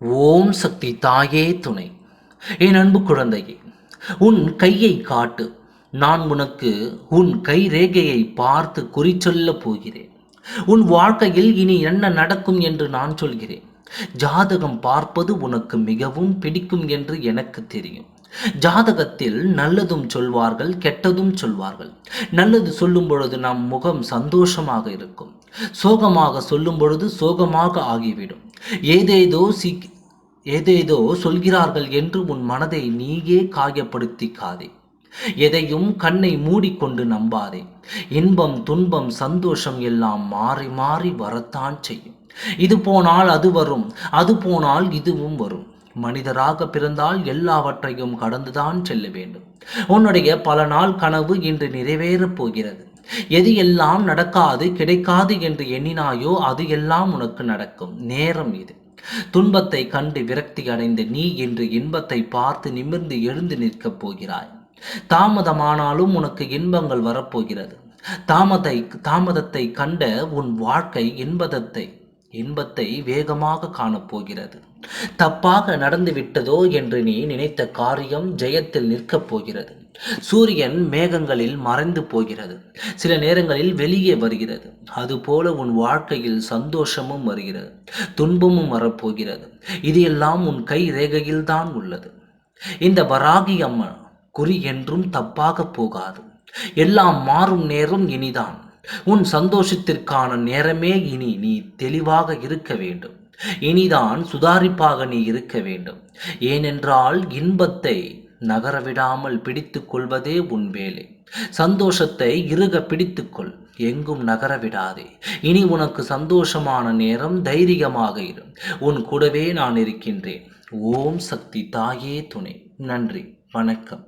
ஓம் சக்தி தாயே துணை. என் அன்பு குழந்தையே உன் கையை காட்டு. நான் உனக்கு உன் கை ரேகையை பார்த்து குறி சொல்லப் போகிறேன். உன் வாழ்க்கையில் இனி என்ன நடக்கும் என்று நான் சொல்கிறேன். ஜாதகம் பார்ப்பது உனக்கு மிகவும் பிடிக்கும் என்று எனக்கு தெரியும். ஜாதகத்தில் நல்லதும் சொல்வார்கள் கெட்டதும் சொல்வார்கள். நல்லது சொல்லும் பொழுது நம் முகம் சந்தோஷமாக இருக்கும். சோகமாக சொல்லும் பொழுது சோகமாக ஆகிவிடும். ஏதேதோ சி ஏதேதோ சொல்கிறார்கள் என்று உன் மனதை நீயே காயப்படுத்திக்காதே. எதையும் கண்ணை மூடிக்கொண்டு நம்பாதே. இன்பம் துன்பம் சந்தோஷம் எல்லாம் மாறி மாறி வரத்தான் செய்யும். இது போனால் அது வரும் அது போனால் இதுவும் வரும். மனிதராக பிறந்தால் எல்லாவற்றையும் கடந்துதான் செல்ல வேண்டும். உன்னுடைய பல நாள் கனவு இன்று நிறைவேறப் போகிறது. எது எல்லாம் நடக்காது கிடைக்காது என்று எண்ணினாயோ அது எல்லாம் உனக்கு நடக்கும். நேரம் இது. துன்பத்தை கண்டு விரக்தி அடைந்த நீ இன்று இன்பத்தை பார்த்து நிமிர்ந்து எழுந்து நிற்கப் போகிறாய். தாமதமானாலும் உனக்கு இன்பங்கள் வரப்போகிறது. தாமதை தாமதத்தை கண்ட உன் வாழ்க்கை இன்பதத்தை இன்பத்தை வேகமாக காணப்போகிறது. தப்பாக நடந்து விட்டதோ என்று நீ நினைத்த காரியம் ஜெயத்தில் நிற்கப் போகிறது. சூரியன் மேகங்களில் மறைந்து போகிறது. சில நேரங்களில் வெளியே வருகிறது. அதுபோல உன் வாழ்க்கையில் சந்தோஷமும் வருகிறது. துன்பமும் வரப்போகிறது. இது எல்லாம் உன் கை ரேகையில் தான் உள்ளது. இந்த வராகி அம்மா குறி என்றும் தப்பாக போகாது. எல்லாம் மாறும் நேரம் இனிதான். உன் சந்தோஷத்திற்கான நேரமே இனி நீ தெளிவாக இருக்க வேண்டும். இனிதான் சுதாரிப்பாக நீ இருக்க வேண்டும். ஏனென்றால் இன்பத்தை நகரவிடாமல் பிடித்து கொள்வதே உன் வேலை. சந்தோஷத்தை இறுக பிடித்துக்கொள் எங்கும் நகர விடாதே இனி உனக்கு சந்தோஷமான நேரம் தைரியமாக இரு. உன் கூடவே நான் இருக்கின்றேன். ஓம் சக்தி தாயே துணை. நன்றி வணக்கம்.